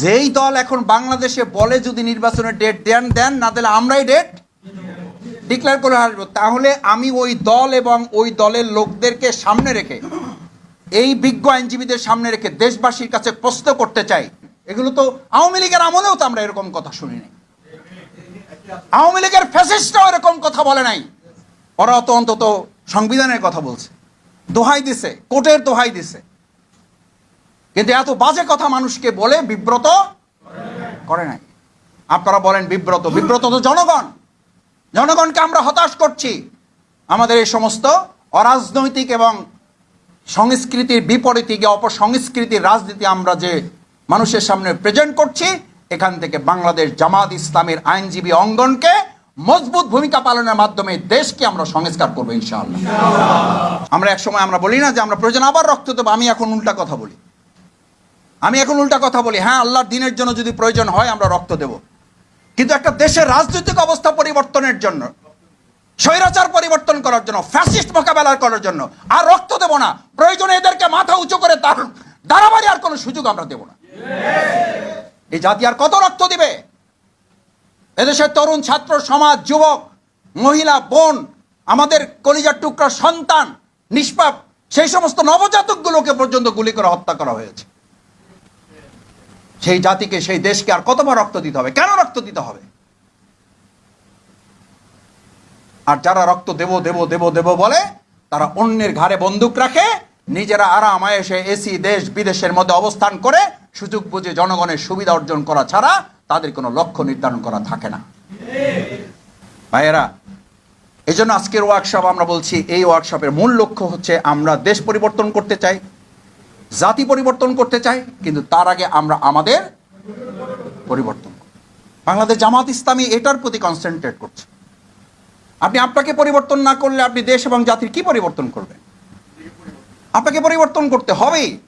যেই দল এখন বাংলাদেশে বলে যদি নির্বাচনের ডেট দেন দেন, না দিলে আমরাই ডেট ডিক্লেয়ার করে আসব। তাহলে আমি ওই দল এবং ওই দলের লোকদেরকে সামনে রেখে, এই বিজ্ঞ আইনজীবীদের সামনে রেখে দেশবাসীর কাছে প্রশ্ন করতে চাই। এগুলো তো আওয়ামী লীগের আমলেও তো আমরা এরকম কথা শুনিনি আওয়ামী লীগের ফ্যাসিস্টরাও এরকম কথা বলে নাই। ওরা তো অন্তত সংবিধানের কথা বলছে। দোহাই দিছে, কোর্টের দোহাই দিছে। কিন্তু এত বাজে কথা মানুষকে বলে বিব্রত করে নাই। আপনারা বলেন বিব্রত বিব্রত তো জনগণ। জনগণকে আমরা হতাশ করছি। আমাদের এই সমস্ত অরাজনৈতিক এবং সংস্কৃতির বিপরীতে গিয়ে অপসংস্কৃতির রাজনীতি আমরা যে মানুষের সামনে প্রেজেন্ট করছি, এখান থেকে বাংলাদেশ জামাত ইসলামের আইনজীবী অঙ্গনকে মজবুত ভূমিকা পালনের মাধ্যমে দেশকে আমরা সংস্কার করব, ইনশাআল্লাহ। আমরা এক সময় আমরা বলি না যে আমরা প্রয়োজন আবার রক্ত দেবো, আমি এখন উল্টা কথা বলি। আমি এখন উল্টা কথা বলি হ্যাঁ আল্লাহর দিনের জন্য যদি প্রয়োজন হয়, আমরা রক্ত দেব। কিন্তু একটা দেশের রাজনৈতিক অবস্থা পরিবর্তনের জন্য, স্বৈরাচার পরিবর্তন করার জন্য ফ্যাসিস্ট মোকাবেলা করার জন্য, আর রক্ত দেব না। প্রয়োজনে এদেরকে মাথা উঁচু করে তার দাঁড়াবাড়ি আর কোনো সুযোগ আমরা দেব না। এই জাতি আর কত রক্ত দিবে? এদেশের তরুণ ছাত্র সমাজ, যুবক, মহিলা, বোন, আমাদের কলিজার টুকরা সন্তান, নিষ্পাপ, সেই সমস্ত নবজাতকগুলোকে পর্যন্ত গুলি করে হত্যা করা হয়েছে। সেই জাতিকে, সেই দেশকে আর কতবার রক্ত দিতে হবে? কেন রক্ত দিতে হবে? আর যারা রক্ত দেব দেব দেব দেব বলে, তারা অন্যের ঘাড়ে বন্দুক রাখে, নিজেরা আরাম আয়েসে এসি দেশ, বিদেশের মধ্যে অবস্থান করে, সুযোগ বুঝে জনগণের সুবিধা অর্জন করা ছাড়া তাদের কোনো লক্ষ্য নির্ধারণ করা থাকে না। ভাইয়েরা এই জন্য আজকের ওয়ার্কশপ আমরা বলছি, এই ওয়ার্কশপের মূল লক্ষ্য হচ্ছে আমরা দেশ পরিবর্তন করতে চাই। জাতি পরিবর্তন করতে চাই কিন্তু তার আগে আমরা আমাদের পরিবর্তন বাংলাদেশ জামাত ইসলামী এটার প্রতি কনসেন্ট্রেট করছে। আপনি আপনাকে পরিবর্তন না করলে আপনি দেশ এবং জাতির কি পরিবর্তন করবেন? আপনাকে পরিবর্তন করতে হবেই।